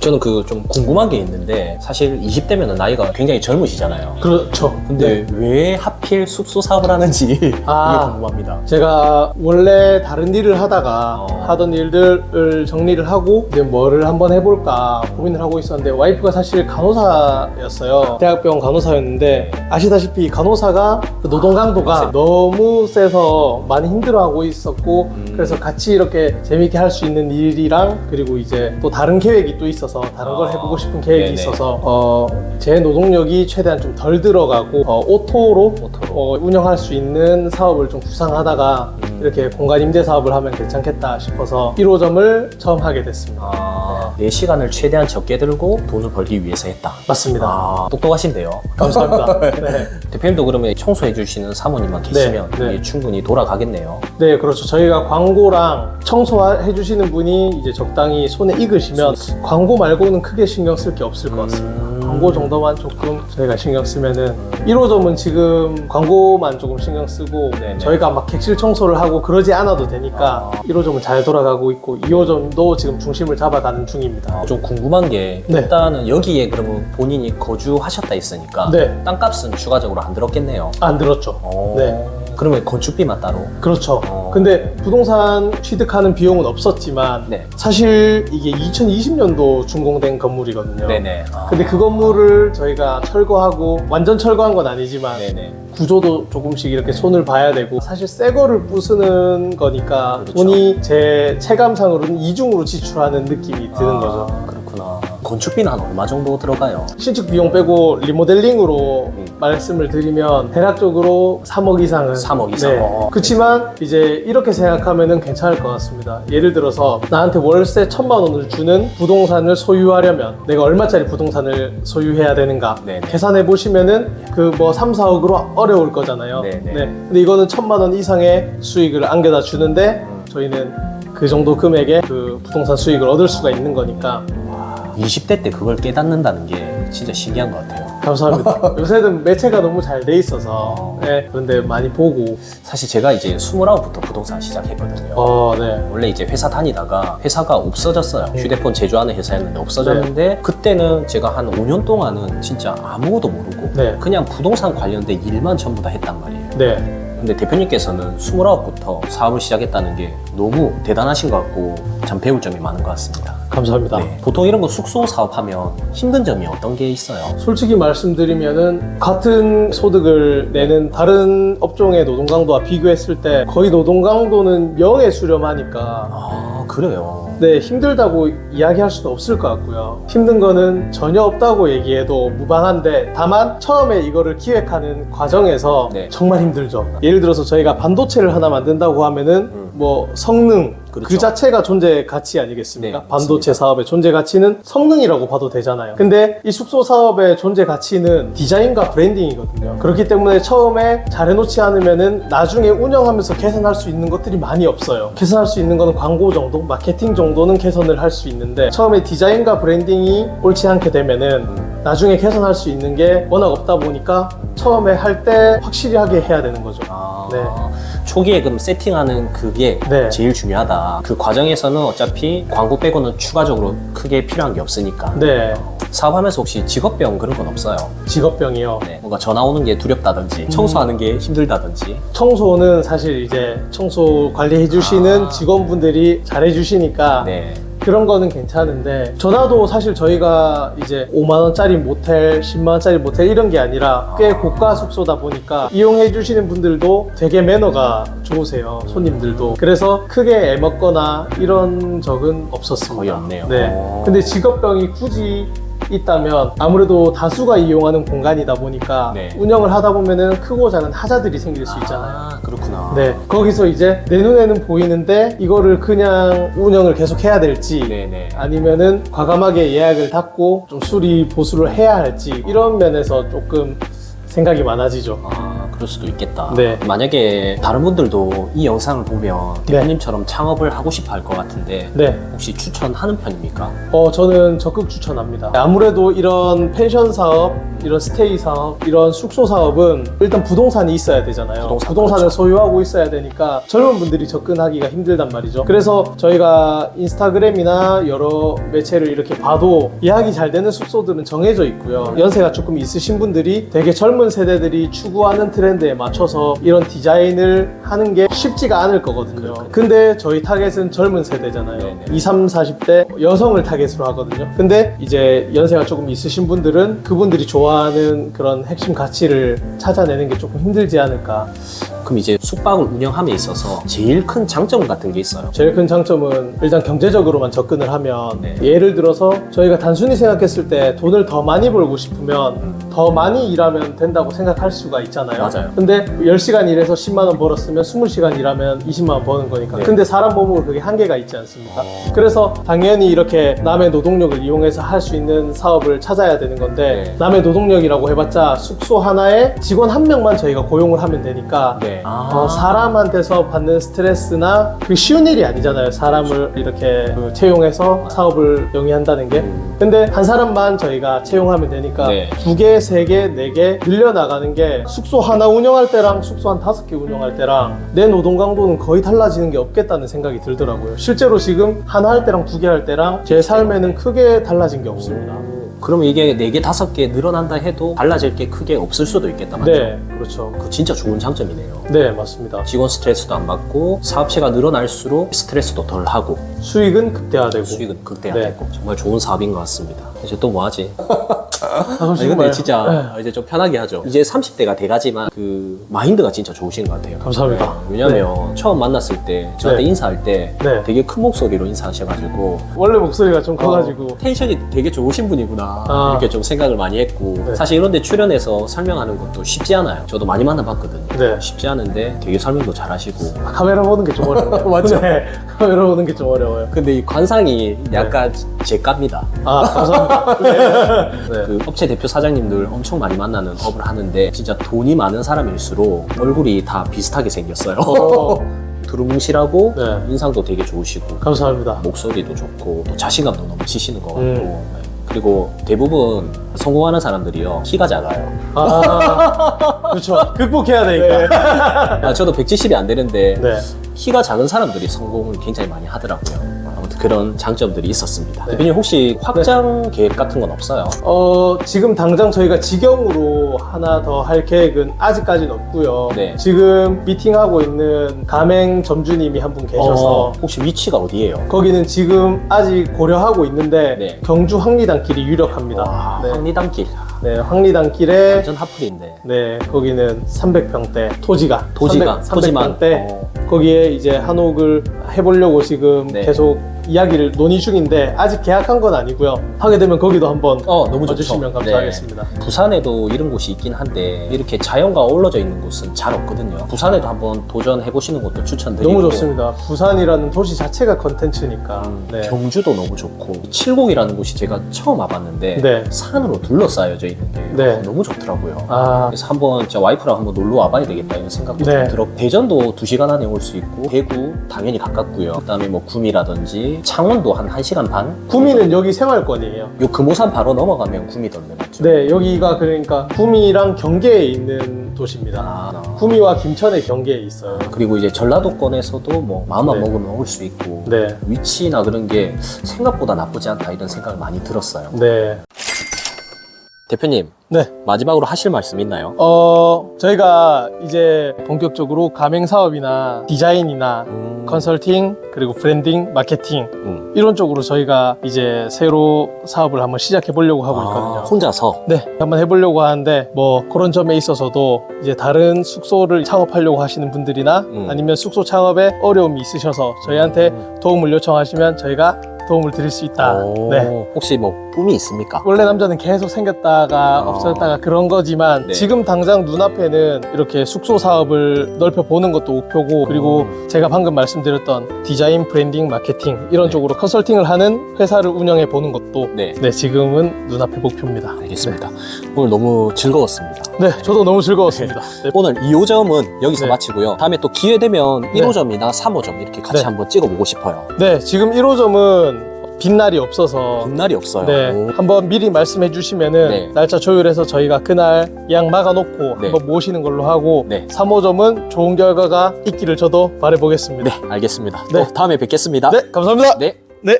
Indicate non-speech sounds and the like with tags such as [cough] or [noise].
저는 그 좀 궁금한 게 있는데 사실 20대면 나이가 굉장히 젊으시잖아요. 그렇죠. 근데 왜 하필 숙소 사업을 하는지 [laughs] 아. 이게 궁금합니다. 제가 원래 다른 일을 하다가 어. 하던 일들을 정리를 하고 이제 뭐를 한번 해볼까 고민을 하고 있었는데 와이프가 사실 간호사였어요. 대학병원 간호사였는데 아시다시피 간호사가 그 노동 강도가 너무 세서 많이 힘들어하고 있었고 음. 그래서 같이 이렇게 재밌게 할 수 있는 일이랑 그리고 이제 또 다른 계획이 또 있어서 다른 걸 아. 해보고 싶은 계획이 네네. 있어서 어, 제 노동력이 최대한 좀 덜 들어가고 어, 오토로 오토로. 어, 운영할 수 있는 사업을 좀 구상하다가 음. 이렇게 공간 임대 사업을 하면 괜찮겠다 싶어서 1호점을 처음 하게 됐습니다. 아, 내 시간을 최대한 적게 들고 돈을 벌기 위해서 했다. 맞습니다. 아, 똑똑하신데요. 감사합니다. [laughs] 네. 대표님도 그러면 청소해 주시는 사모님만 계시면 네, 네. 이게 충분히 돌아가겠네요. 네, 그렇죠. 저희가 광고랑 청소해 주시는 분이 이제 적당히 손에 익으시면 광고 말고는 크게 신경 쓸 게 없을 것 같습니다. 음. 광고 정도만 조금 저희가 신경 쓰면은 1호점은 지금 광고만 조금 신경 쓰고 네네. 저희가 막 객실 청소를 하고 그러지 않아도 되니까 아. 1호점은 잘 돌아가고 있고 2호점도 지금 중심을 잡아가는 중입니다. 아, 좀 궁금한 게 네. 일단은 여기에 그러면 본인이 거주하셨다 했으니까 네. 땅값은 추가적으로 안 들었겠네요. 안 들었죠. 어, 네. 그러면 건축비만 따로? 그렇죠. 어. 근데 부동산 취득하는 비용은 없었지만 네. 사실 이게 2020년도 준공된 건물이거든요. 네네. 아. 근데 그 건물을 저희가 철거하고 완전 철거한 건 아니지만 네네. 구조도 조금씩 이렇게 손을 봐야 되고 사실 새 거를 부수는 거니까 그렇죠. 돈이 제 체감상으로는 이중으로 지출하는 느낌이 드는 아, 거죠. 그렇구나. 건축비는 한 얼마 정도 들어가요? 신축 비용 빼고 리모델링으로 음. 말씀을 드리면 대략적으로 3억 이상은 3억 이상. 네. 어. 그렇지만 이제 이렇게 생각하면은 괜찮을 것 같습니다. 예를 들어서 나한테 월세 천만 원을 주는 부동산을 소유하려면 내가 얼마짜리 부동산을 소유해야 되는가 네 네. 계산해 보시면은 그 뭐 3, 4억으로 어려울 거잖아요. 네네. 네. 근데 이거는 천만 원 이상의 수익을 안겨다 주는데 음. 저희는 그 정도 금액의 그 부동산 수익을 얻을 수가 있는 거니까 20대 때 그걸 깨닫는다는 게 진짜 신기한 것 같아요. 감사합니다. [laughs] 요새는 매체가 너무 잘 돼 있어서 네, 그런데 많이 보고 사실 제가 이제 29부터 부동산 시작했거든요. 어, 네. 원래 이제 회사 다니다가 회사가 없어졌어요. 네. 휴대폰 제조하는 회사였는데 없어졌는데 그때는 제가 한 5년 동안은 진짜 아무것도 모르고 네. 그냥 부동산 관련된 일만 전부 다 했단 말이에요. 네. 근데 대표님께서는 29부터 사업을 시작했다는 게 너무 대단하신 것 같고 참 배울 점이 많은 것 같습니다. 감사합니다. 네. 보통 이런 거 숙소 사업하면 힘든 점이 어떤 게 있어요? 솔직히 말씀드리면은 같은 소득을 내는 다른 업종의 노동 강도와 비교했을 때 거의 노동 강도는 0에 수렴하니까 아 그래요. 네 힘들다고 이야기할 수도 없을 것 같고요. 힘든 거는 전혀 없다고 얘기해도 무방한데 다만 처음에 이거를 기획하는 과정에서 네. 정말 힘들죠. 예를 들어서 저희가 반도체를 하나 만든다고 하면은 음. 뭐 성능 그 그렇죠. 자체가 존재 가치 아니겠습니까? 네, 반도체 사업의 존재 가치는 성능이라고 봐도 되잖아요. 근데 이 숙소 사업의 존재 가치는 디자인과 브랜딩이거든요. 그렇기 때문에 처음에 잘 해놓지 않으면은 나중에 운영하면서 개선할 수 있는 것들이 많이 없어요. 개선할 수 있는 거는 광고 정도, 마케팅 정도 는 개선을 할 수 있는데 처음에 디자인과 브랜딩이 옳지 않게 되면은 음. 나중에 개선할 수 있는 게 워낙 없다 보니까 처음에 할 때 확실히 하게 해야 되는 거죠. 아, 네. 초기에 그럼 세팅하는 그게 네. 제일 중요하다. 그 과정에서는 어차피 광고 빼고는 추가적으로 크게 필요한 게 없으니까. 네, 사업하면서 혹시 직업병 그런 건 없어요? 직업병이요. 네. 뭔가 전화 오는 게 두렵다든지 청소하는 게 힘들다든지. 청소는 사실 이제 청소 관리해 주시는 아. 직원분들이 잘해 주시니까 네. 그런 거는 괜찮은데 전화도 사실 저희가 이제 5만 원짜리 모텔, 10만 원짜리 모텔 이런 게 아니라 꽤 고가 숙소다 보니까 이용해 주시는 분들도 되게 매너가 좋으세요. 손님들도. 그래서 크게 애먹거나 이런 적은 없었습니다. 거의 없네요. 네. 어. 근데 직업병이 굳이 있다면 아무래도 다수가 이용하는 공간이다 보니까 네. 운영을 하다 보면은 크고 작은 하자들이 생길 수 있잖아요. 아, 그렇구나. 네, 거기서 이제 내 눈에는 보이는데 이거를 그냥 운영을 계속 해야 될지 네네. 아니면은 과감하게 예약을 닫고 좀 수리 보수를 해야 할지 이런 면에서 조금 생각이 많아지죠. 아, 그럴 수도 있겠다. 네. 만약에 다른 분들도 이 영상을 보면 대표님처럼 창업을 하고 싶어 할 것 같은데 네. 혹시 추천하는 편입니까? 어, 저는 적극 추천합니다. 아무래도 이런 펜션 사업, 이런 스테이 사업, 이런 숙소 사업은 일단 부동산이 있어야 되잖아요. 부동산, 부동산을 그렇죠. 소유하고 있어야 되니까 젊은 분들이 접근하기가 힘들단 말이죠. 그래서 저희가 인스타그램이나 여러 매체를 이렇게 봐도 예약이 잘 되는 숙소들은 정해져 있고요. 연세가 조금 있으신 분들이 되게 젊은 세대들이 추구하는 트렌드에 맞춰서 이런 디자인을 하는 게 쉽지가 않을 거거든요. 근데 저희 타겟은 젊은 세대잖아요. 네네. 20, 30, 40대 여성을 타겟으로 하거든요. 근데 이제 연세가 조금 있으신 분들은 그분들이 좋아하는 그런 핵심 가치를 찾아내는 게 조금 힘들지 않을까. 그럼 이제 숙박을 운영함에 있어서 제일 큰 장점 같은 게 있어요. 제일 큰 장점은 일단 경제적으로만 접근을 하면 네. 예를 들어서 저희가 단순히 생각했을 때 돈을 더 많이 벌고 싶으면 더 많이 일하면 된다고 생각할 수가 있잖아요. 맞아요. 근데 10시간 일해서 10만 원 벌었으면 20시간 일하면 20만 원 버는 거니까. 네. 근데 사람 몸으로 그게 한계가 있지 않습니까? 어. 그래서 당연히 이렇게 남의 노동력을 이용해서 할 수 있는 사업을 찾아야 되는 건데 네. 남의 노동력이라고 해봤자 숙소 하나에 직원 한 명만 저희가 고용을 하면 되니까 네. 아. 어, 사람한테서 받는 스트레스나 그 쉬운 일이 아니잖아요. 사람을 이렇게 그 채용해서 사업을 영위한다는 게. 음. 근데 한 사람만 저희가 채용하면 되니까 네. 두 개, 세 개, 네 개 늘려나가는 게 숙소 하나 운영할 때랑 숙소 한 다섯 개 운영할 때랑 내 노동 강도는 거의 달라지는 게 없겠다는 생각이 들더라고요. 실제로 지금 하나 할 때랑 두 개 할 때랑 제 삶에는 크게 달라진 게 없습니다. 그러면 이게 4개, 5개 늘어난다 해도 달라질 게 크게 없을 수도 있겠다, 맞죠? 네, 그렇죠. 그 진짜 좋은 장점이네요. 네, 맞습니다. 직원 스트레스도 안 받고 사업체가 늘어날수록 스트레스도 덜 하고 수익은 극대화되고. 수익은 극대화되고 네. 정말 좋은 사업인 것 같습니다. 이제 또 뭐 하지? [laughs] 아, 아니, 근데. 진짜 이제 좀 편하게 하죠. 이제 30대가 돼가지만 그 마인드가 진짜 좋으신 것 같아요. 감사합니다. 네, 왜냐면 처음 만났을 때 저한테 네. 인사할 때 네. 되게 큰 목소리로 인사하셔가지고 원래 목소리가 좀 커가지고 어, 텐션이 되게 좋으신 분이구나 아. 이렇게 좀 생각을 많이 했고 네. 사실 이런데 출연해서 설명하는 것도 쉽지 않아요. 저도 많이 만나봤거든요. 네. 쉽지 않은데 되게 설명도 잘하시고 카메라 보는 게 좀 어려워요. [laughs] 맞죠? 네, 카메라 보는 게 좀 어려워요. 근데 이 관상이 약간 제 값니다. 아, 감사합니다. [laughs] 네. 네. 그 업체 대표 사장님들 엄청 많이 만나는 업을 하는데 진짜 돈이 많은 사람일수록 얼굴이 다 비슷하게 생겼어요. 어, [laughs] 두루뭉실하고 네. 인상도 되게 좋으시고 감사합니다. 목소리도 좋고 또 자신감도 넘치시는 것 같고 음. 네. 그리고 대부분 성공하는 사람들이요 키가 작아요. 아, [laughs] 그렇죠. 극복해야 되니까. 아, 저도 170이 안 되는데 네. 키가 작은 사람들이 성공을 굉장히 많이 하더라고요. 그런 장점들이 있었습니다. 네. 대표님 혹시 확장 계획 같은 건 없어요? 어, 지금 당장 저희가 직영으로 하나 더 할 계획은 아직까지는 없고요. 네. 지금 미팅하고 있는 가맹 점주님이 한 분 계셔서 어, 혹시 위치가 어디예요? 거기는 지금 아직 고려하고 있는데 네. 경주 황리단 길이 유력합니다. 와, 네. 황리단길 네, 황리단 길에 완전 핫플인데 네, 거기는 300평대 토지가 토지가 300, 토지만 300평대 어, 거기에 이제 한옥을 해보려고 지금 네. 계속 이야기를 논의 중인데 아직 계약한 건 아니고요. 하게 되면 거기도 한번 어, 너무 좋죠. 와주시면 감사하겠습니다. 네. 부산에도 이런 곳이 있긴 한데 이렇게 자연과 어우러져 있는 곳은 잘 없거든요. 부산에도 한번 도전해 보시는 것도 추천드리고 너무 좋습니다. 부산이라는 도시 자체가 컨텐츠니까. 음, 네. 경주도 너무 좋고 칠곡이라는 곳이 제가 처음 와봤는데 네. 산으로 둘러싸여져 있는 게 네. 어, 너무 좋더라고요. 아, 그래서 한번 진짜 와이프랑 한번 놀러 와봐야 되겠다 이런 생각도 네. 좀 들었고 대전도 2시간 안에 올 수 있고 대구 당연히 가깝고요. 그다음에 뭐 구미라든지 창원도 한 1시간 반? 구미는 여기 생활권이에요. 요 금오산 바로 넘어가면 구미던데 맞죠? 네, 여기가 그러니까 구미랑 경계에 있는 도시입니다. 아, 구미와 김천의 경계에 있어요. 그리고 이제 전라도권에서도 뭐 마음만 네. 먹으면 올 수 있고 네. 위치나 그런 게 생각보다 나쁘지 않다 이런 생각을 많이 들었어요. 네. 대표님 네. 마지막으로 하실 말씀 있나요? 어, 저희가 이제 본격적으로 가맹 사업이나 디자인이나 음, 컨설팅 그리고 브랜딩, 마케팅 음. 이런 쪽으로 저희가 이제 새로 사업을 한번 시작해 보려고 하고 아, 있거든요. 혼자서 네, 한번 해보려고 하는데 뭐 그런 점에 있어서도 이제 다른 숙소를 창업하려고 하시는 분들이나 음. 아니면 숙소 창업에 어려움이 있으셔서 저희한테 음. 도움을 요청하시면 저희가 도움을 드릴 수 있다. 오, 네. 혹시 뭐 꿈이 있습니까? 원래 남자는 계속 생겼다가 어. 없어졌다가 그런 거지만 네. 지금 당장 눈앞에는 이렇게 숙소 사업을 넓혀 보는 것도 목표고 그리고 제가 방금 말씀드렸던 디자인, 브랜딩, 마케팅 이런 네. 쪽으로 컨설팅을 하는 회사를 운영해 보는 것도 네. 네, 지금은 눈앞의 목표입니다. 알겠습니다. 오늘 너무 즐거웠습니다. 네, 저도 너무 즐거웠습니다. [laughs] 네. 오늘 2호점은 여기서 네. 마치고요. 다음에 또 기회 되면 네. 1호점이나 3호점 이렇게 같이 네. 한번 찍어보고 싶어요. 네, 지금 1호점은 빈날이 없어서 봄날이 없어요. 네, 오. 한번 미리 말씀해 주시면은 네. 날짜 조율해서 저희가 그날 예약 막아놓고 네. 한번 모시는 걸로 하고 네. 3호점은 좋은 결과가 있기를 저도 바라보겠습니다. 네, 알겠습니다. 네. 또 다음에 뵙겠습니다. 네, 감사합니다. 네. 네.